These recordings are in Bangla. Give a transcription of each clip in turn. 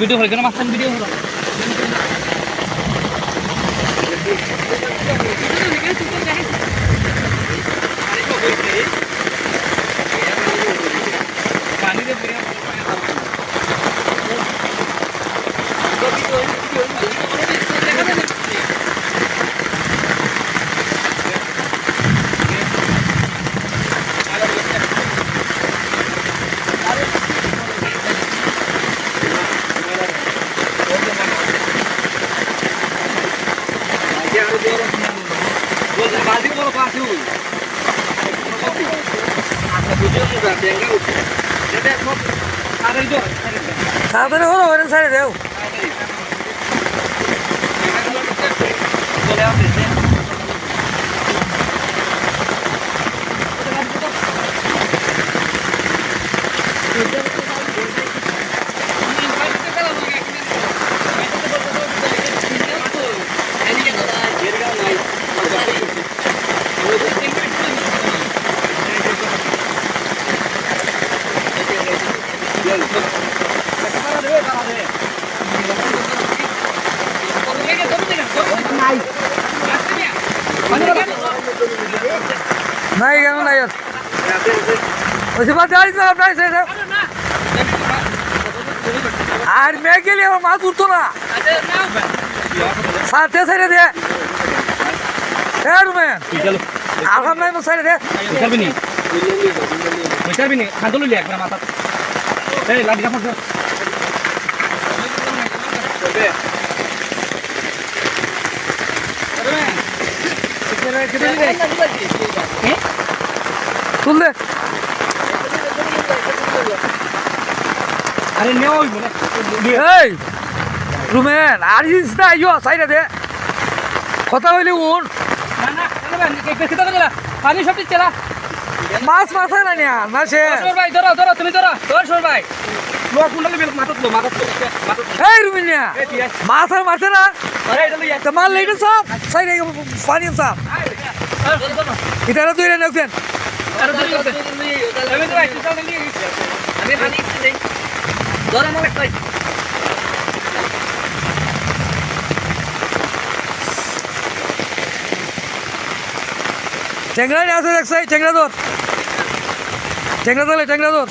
ভিডিও হল কেন মাস্তান ভিডিও তাড়াতাড়ি হলো ওরে ছাড়ে দেও নাই কেন নাই দিলাম নাই আর মেয়ে গেলে আমার মাছ উঠতো না সাথে ছেড়ে দে হ্যাঁ রুমে নাই ছেড়ে দে বুঝাবি নি বুঝাবি নি লিয়া মাথা এই লাগ গাফা তুল দে। আরে নেওয়া হইব না। এই রুমেন আর জিনিস না ইয়ো সাইডে দে। কথা হইলে উন না না না বেশি তো গেলা। পানি সব দিচ্ছে না মাছ মাথায় না নিয়া সর ভাই ধরো ধরো তুমি ধরো। ধর সর ভাই। লো কুন্ডালি বেল মাথা তুলো মাথা তুলো মাথা তুলো এই রুমিন নিয়া এই মাছ মারছে না। মারলে এটা সাপ সাইডে পানি সাপ এটা দেই ধরো আমার কই টেংরা আছে দেখছাই টেংরা ধর। টেংরা ধরলে ট্যাংরা ধর।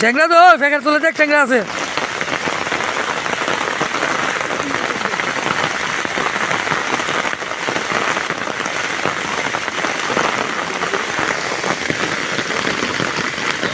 ট্যাংরা ধর ফেকার তুলে দেখ ট্যাংরা আছে।